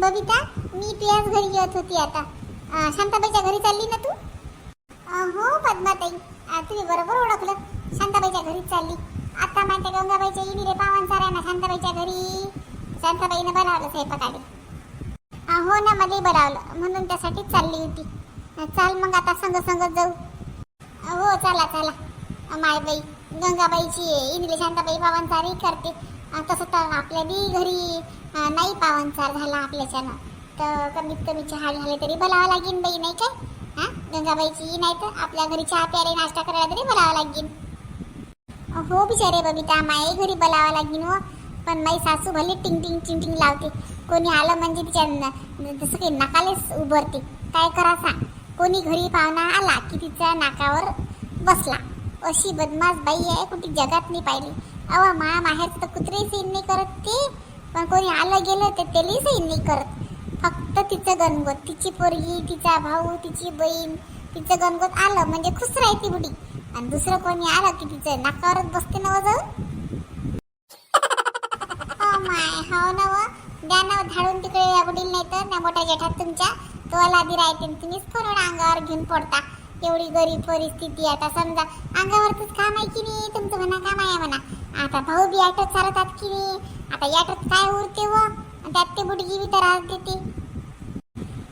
बबिता मी तुझ्याच घरी येत होती आता. शांताबाईच्या घरी चालली ना तू? हो पद्माताई. तुम्ही बरोबर ओळखलं. शांताबाईच्या घरी चालली. आता माझ्या गंगाबाईच्या इनिरे पावन सारा ना शांताबाईच्या घरी. शांताबाईनं बनवलं स्वयंपाकाले हो ना मध्ये बनवलं. म्हणून त्यासाठीच चालली होती. चाल मग आता संग संग जाऊ हो चला चला. मायबाई गंगाबाईची इंद्री शांताबाई पावनचारही करते. तसं तर आपल्या बी घरी नाही पावनचार झाला आपल्याच्यानं तर कमीत कमी चहा झाले तरी बोलावं लागेल बाई नाही काय? हां गंगाबाईची नाही तर आपल्या घरी चहा प्यायला नाश्ता करायला तरी बोलावं लागेल हो बिचारे बबिता माई घरी बोलावं लागेल हो. पण माई सासू भले टिंग टिंग टिंग टिंग लावते. कोणी आलं म्हणजे तिच्या जसं काही नाकालेच उभरते. काय करा सांग कोणी घरी पाहुणा आला की तिच्या नाकावर बसला. अशी बदमाश बाई आहे कुठे जगात नाही पाहिली. अवा मा माहेरचं तर कुत्रे सीन नाही करत ते. पण कोणी आलं गेलं तर त्यालाही सैन नाही करत. फक्त तिचं गणगोत. तिची पोरगी तिचा भाऊ तिची बहीण तिचं गणगोत आलं म्हणजे खुश राहते बुडी. आणि दुसरं कोणी आलं की तिचं नाकावरच बसते ना जाऊन. हो माय हो ना द्या ना धाडून तिकडे या बुडील नाही तर त्या मोठ्या जेठात तुमच्या तो लादी राहते तुम्हीच फोनवर अंगावर घेऊन पडता. एवढी गरीब परिस्थिती आता समजा अंगावरच काम आहे की नाही? तुमचं म्हणा काम आहे म्हणा. आता भाऊ बी ॲटोत चालतात की नाही? आता याटोत काय उरते व? त्यात ते बुडगी बी तर राहत देते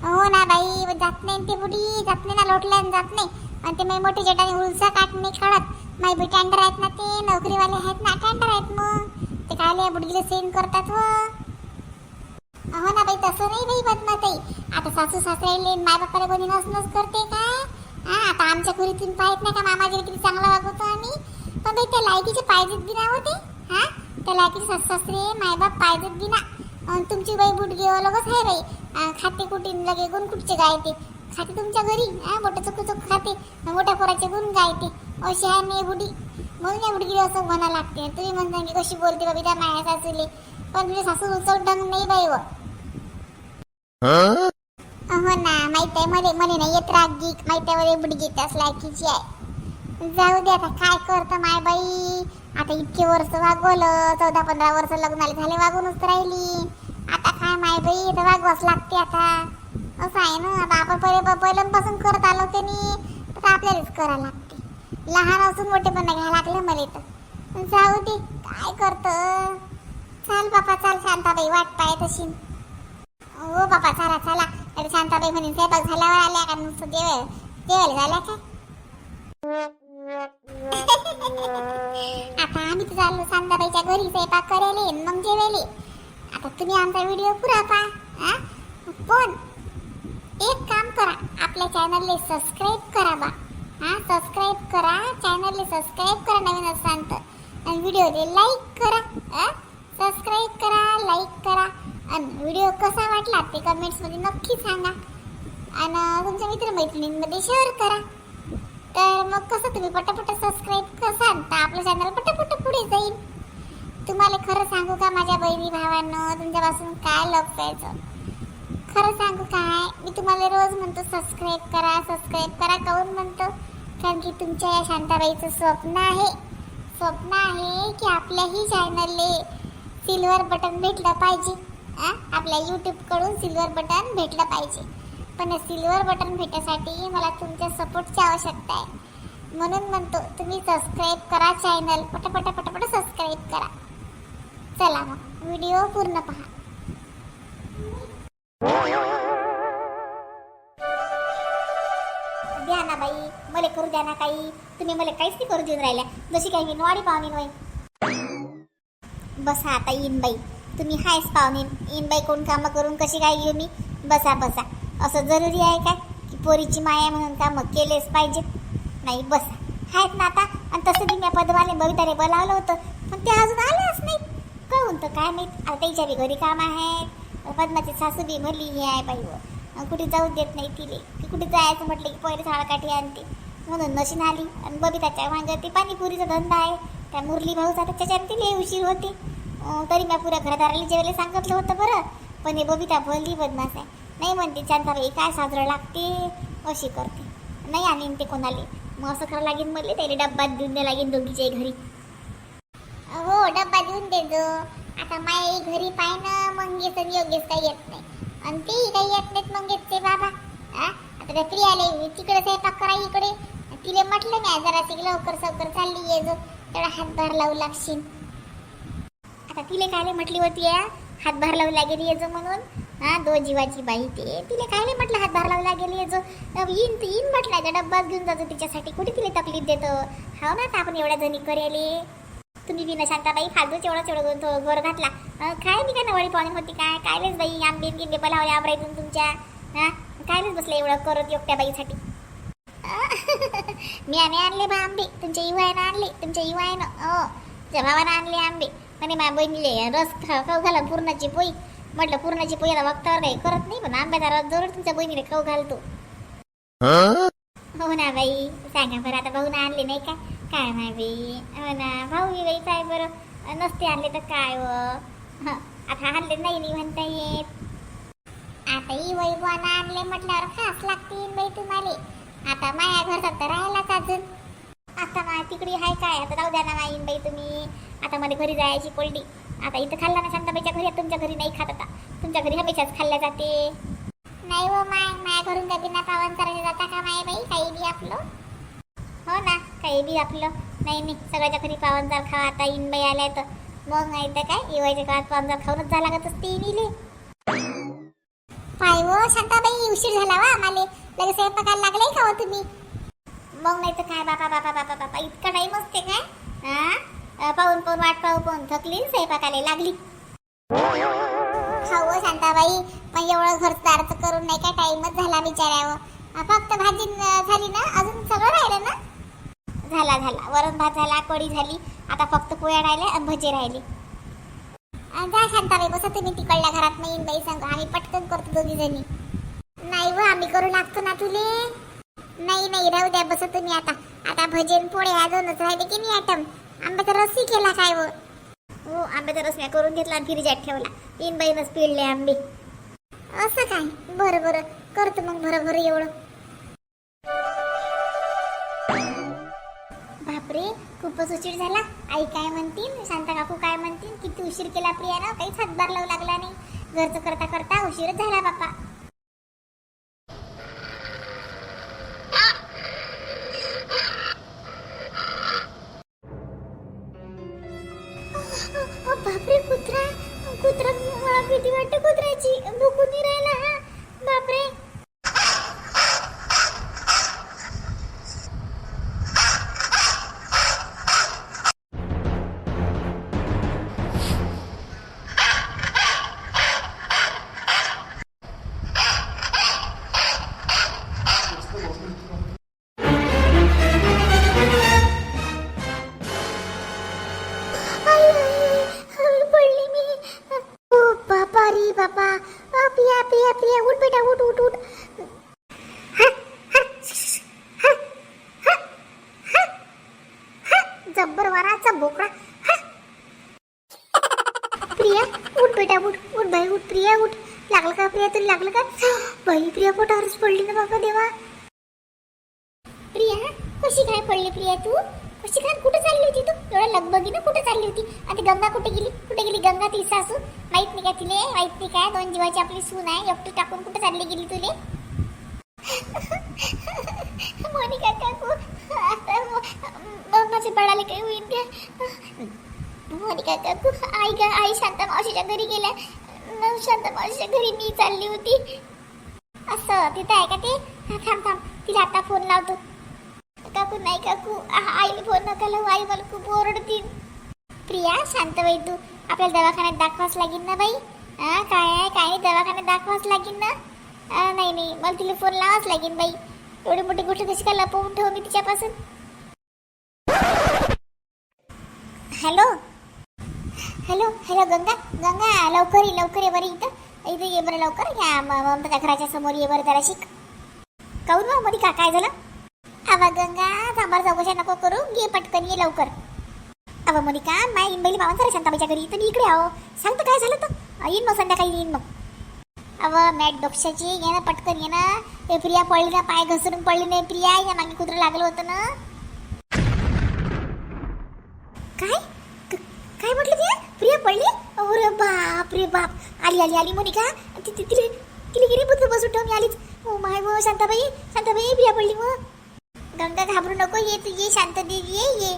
हो ना बाई जात नाही ते बुडगी जात नाही ना लोटल्या जात नाही. आणि ते माझे मोठे जेटाने उलसा काट नाही काढत. माझे बी टँडर आहेत ना ते नोकरीवाले आहेत ना टँडर आहेत मग. ते कायले बुडगीला सेंड करतात व? हो ना बाई तसं नाही बाई बदमाताई. आता सासू सासऱ्याले माय बापाला कोणी नस नस करते काय? हा आता आमच्या घरी तुम्ही पाहत नाही का? मामाजीला किती चांगला वागवतो आम्ही? पण बाई त्या लायकीचे पाहिजेत बी ना होते हा? त्या लायकीचे सासरे मायबाप पाहिजेत बी ना तुमची बाई बुडगी लगच आहे बाई. खाते कुठे लगे गुण कुठचे गायते? खाते तुमच्या घरी मोठं चुकू चुक खाते मोठ्या पोराचे गुण गायते. अशी आहे मी बुडी. म्हणून या बुडगी असं म्हणा लागते. तुम्ही म्हणता की कशी बोलते बाबी त्या माया सासूले. पण तुझे सासू उचल ढंग नाही बाई हो. व हो ना माहीत आहे मध्ये मध्ये नाही येत राग गीक. माहीत आहे मध्ये बुडगी त्यास लायकीची आहे. जाऊ दे आता काय करतं माय बाई? आता इतके वर्ष वागवलं चौदा पंधरा वर्ष लग्नाला झाले वागूनच राहिली. आता काय माय बाई तर वागवाच लागते आता. असं आहे ना आता आपण पहिले पहिल्यापासून करत आलो त्यांनी तर आपल्यालाच करावं लागते. लहान असून मोठेपणा घ्यायला लागलं मला तर जाऊ दे काय करतं? चाल बापा चाल शांताबाई वाट पाय तशी. हो बापा चला चला. अरे शांताबाई म्हणे स्वयंपाक झाल्यावर आल्या का? नुसतं जेवायला जेवायला झाल्या काय? आता आम्ही तर चाललो शांताबाईच्या घरी स्वयंपाक करायले मग जेवायले. आता तुम्ही आमचा व्हिडिओ पुरा पहा हा? पण एक काम करा आपल्या चॅनलला सबस्क्राईब करा बा. हा सबस्क्राईब करा चॅनलला सबस्क्राईब करा नवीन असाल तर आणि व्हिडिओला लाईक करा सबस्क्राईब करा लाईक करा. आणि व्हिडिओ कसा वाटला ते कमेंट्समध्ये नक्की सांगा. आणि तुमच्या मित्रमैत्रिणींमध्ये शेअर करा. तर मग कसं तुम्ही पटापट सबस्क्राईब कसाल तर आपलं चॅनल पटापट पुढे जाईल. तुम्हाला खरं सांगू का माझ्या बहिणी भावांनो तुमच्यापासून काय लपवायचं खरं सांगू काय मी तुम्हाला रोज म्हणतो सबस्क्राईब करा सबस्क्राईब करा काऊन म्हणतो? कारण की तुमच्या या शांताबाईचं स्वप्न आहे. स्वप्न आहे की आपल्याही चॅनलले सिल्वर बटन भेटलं पाहिजे. आपल्या यूट्यूबकडून सिल्वर बटन भेटलं पाहिजे. पण सिल्वर बटन भेटासाठी मला तुमच्या सपोर्टची आवश्यकता आहे. म्हणून म्हणतो तुम्ही सबस्क्राईब करा चॅनल पटापटा पटापट सबस्क्राईब करा. चला मग व्हिडिओ पूर्ण पहा. द्या ना बाई मला करू द्या ना काही. तुम्ही मला काहीच नाही करू देऊन राहिल्या. जशी काही मी वाडी पाहुणे होय बसा आता येईन बाई. तुम्ही हायच पाहुणे. येईन बाई कोण कामं करून कशी काय घेऊ मी? बसा बसा. असं जरुरी आहे का? की पोरीची माया म्हणून कामं केलेच पाहिजेत नाही बसा. आहेत ना आता? आणि तसं बी मी पदवाले बविताने बोलावलं होतं. पण ते अजून आलेच नाही कहून तर काय नाही आता त्याच्या बी घरी काम आहेत. पद्माची सासू बी भरली ही आहे बाई हो. कुठे जाऊ देत नाही तिले. की कुठे जायचं म्हटलं की पहिले झाडकाठी आणते. म्हणून नशीन आली आणि बबिताच्या मागं ते पाणीपुरीचा धंदा आहे. त्या मुरली भाऊचा त्याच्यावर तिले उशीर होते. तरी मी पुऱ्या घरादाराला जेवायला सांगितलं होतं बरं. पण हे बबिता भरली बदमाश आहे नाही म्हणते शांताबाई काय साजरं लागते अशी करते. नाही आणीन ते कोणाले? मग असं करावं लागेल मला त्याला डब्बा देऊन द्या लागेल दोघीच्या घरी. हो डब्बा देऊन दे जो आता माय घरी पाय ना मग आणि योग्यच काही येत नाही. आणि ते काही येत नाहीत मग ते बाबा. हा आता त्या प्रियाले तिकडे स्वयंपाक करा इकडे. तिले म्हटलं नाही जरा ती लवकर सवकर चालली ये जो. तेवढा हातभार लावू लागशील. आता तिले काय म्हटली होती या हातभार लावू लागेल ये जो म्हणून. हा दो जीवाची बाई ते. तिला काय नाही म्हटलं हातभार लावू लागेल ये जो. येईन येईन म्हटलं त्या डब्बाच घेऊन जातो तिच्यासाठी. कुठे तिला तकलीफ देतो? हो ना आता आपण एवढ्या जणी करेले. तुम्ही बी शांताबाई फालतूच एवढं एवढं तो गोर घातला. काय मी काय नवळी पाहुणे होती काय? कायलेच बाई आंबे गिंबे पलावले आबरायतून तुमच्या. हा कायलेच बसले एवढं करत एकट्या बाईसाठी. मी आणे आणले बा आंबे. तुमच्या युवायनं आणले. तुमच्या युवायनं हो तुझ्या भावानं आणले आंबे. आणि माझ्या बहिणीले रस खा खाऊ घाला पुरणाची पोई म्हटलं पुरणाची पोई आता वक्तावर काही करत नाही पण आंब्याचा रस जरूर तुमच्या बहिणीला खाऊ घालतो. हो ना बाई सांगा बरं आता ना आणले नाही का? काय माय बाई? हो ना भाऊ मी बाई काय बरं? नसते आणले तर काय व? आता आणले नाही नाही म्हणता येत. आता ही वैभवानं आणले म्हटल्यावर खास लागतील बाई तुम्हाला. आता माया घरात तर राहिलाच अजून. आता मा तिकडे आहे काय? आता जाऊ द्या ना माईन बाई तुम्ही. आता मध्ये घरी जायची पडली. आता इथं खाल्ला ना शांताबाईच्या घरी तुमच्या घरी नाही खात आता. तुमच्या घरी हमेशाच खाल्ल्या जाते. नाही हो माय माया घरून त्या बिना पावन करायला जाता का माय बाई? काही बी आपलं. हो ना काही बी आपलं. नाही नाही. सगळ्याच्या घरी पावनजार खावा. आता इन बाई आल्या तर. मग नाही तर काय? येवायच्या काळात पावनजार खाऊनच जा लागत असते इनिले. पाय हो शांताबाई उशीर झाला वा आम्हाला. लगेच स्वयंपाकाला लागलाय का हो तुम्ही? मग नाही तर काय बापा बापा बापा बापा इतका टाईम असते काय? हा? पाहून पाहून वाट पाहू पाहून थकली स्वयंपाकाला लागली. खाऊ शांताबाई पण एवढं घरदारचं करून नाही काय टाइमच झाला बिचाऱ्यावर. फक्त भाजी झाली ना? अजून सगळं राहिलं ना? झाला झाला. वरण भात झाला कढी झाली. आता फक्त पोळ्या राहिल्या आणि भजे राहिले. जा शांताबाई बसा तुम्ही तिकडल्या घरात. नाही बाई सांग. आम्ही पटकन करतो दोघी जणी नाही व आम्ही करू लागतो ना तुले. नाही नाही राहू द्या बसा तुम्ही आता. आता भजन पोळे ह्या दोनच राहिले की नाही आयटम आंब्याचा रसही केला काय व? हो आंब्याचा रस मी करून घेतला आणि फ्रीजात ठेवला. तीन बाईनच पिळले आंबे. असं काय? बरं बरं. करतो मग बरं बरं एवढं. बापरे खूपच उशीर झाला. आई काय म्हणतील शांता काकू काय म्हणतील किती उशीर केला प्रियानं? काहीच हातभार लावू लागला नाही. घरचं करता करता उशीरच झाला बापा कुत्रा मला भीती वाटते कुत्र्याची. भुकून राहिला. उठ उठ उठ उठ. जब्बर वाराचा बोकडा प्रिया उठ बेटा उठ उठ बाई उठ प्रिया उठ. लागलं का प्रिया तुला लागलं का? बाई प्रिया पोटावरच पडली ना बाबा देवा? प्रिया कशी काय पडली प्रिया तू? कशी काय कुठे चालली होती तू? एवढ्या लगबगी ना कुठे चालली होती? आणि गंगा कुठे गेली? कुठे गेली गंगा ती सासू? माहीत नाही का तिले? माहीत नाही काय? दोन जीवाची आपली सून आहे. एकटी टाकून कुठे चालली गेली तुले? मोनिका काकू आता म- माझ्या बाळाला काही होईल का? मोनिका काकू आई का आई शांता मावशीच्या घरी गेल्या. शांत शांता मावशीच्या घरी मी चालली होती. असं तिथं आहे का ते? थांब थांब. तिला आता फोन लावतो. काकू नाही काकू आ- फोन नका लावू आई मला खूप ओरडतील प्रिया शांत बाई तू आपल्याला दवाखान्यात दाखवाच लागेल ना बाई हा काय आहे काय नाही दवाखान्यात दाखवाच लागेल ना नाही नाही मला तिला फोन लावाच लागेल बाई एवढी मोठी गोष्ट कशी काय लपवून ठेवू मी तिच्यापासून hello hello hello Ganga Ganga लवकर ये लवकर ये बरं इथं इथं ये बरं लवकर या म- ममताच्या घराच्या समोर ये बरं जरा शिक काऊन मग मध्ये का काय झालं अवा गंगा थांबार चौकशा नको करू. घे पटकन ये लवकर. अवा मोनिका माय इंबैली मामा जरा शांताबाईच्या घरी. तुम्ही इकडे आहो सांगतो काय झालं तर? येईन मग संध्याकाळी येईन मग. अव मॅट डोक्षाची ये ना पटकन ये ना. ए प्रिया पडली ना पाय घसरून पडली नाही प्रिया. या मागे कुत्र लागलं होतं ना. काय? काय म्हटलं ते? प्रिया पडली अरे बाप रे बाप. आली आली आली मोनिका. तिथे ति- तिले गेली बुद्ध बसून ठेवून मी आलीच. ओ माय व शांताबाई शांताबाई प्रिया पडली मग. गंगा घाबरू नको ये तू ये शांत दे ये ये.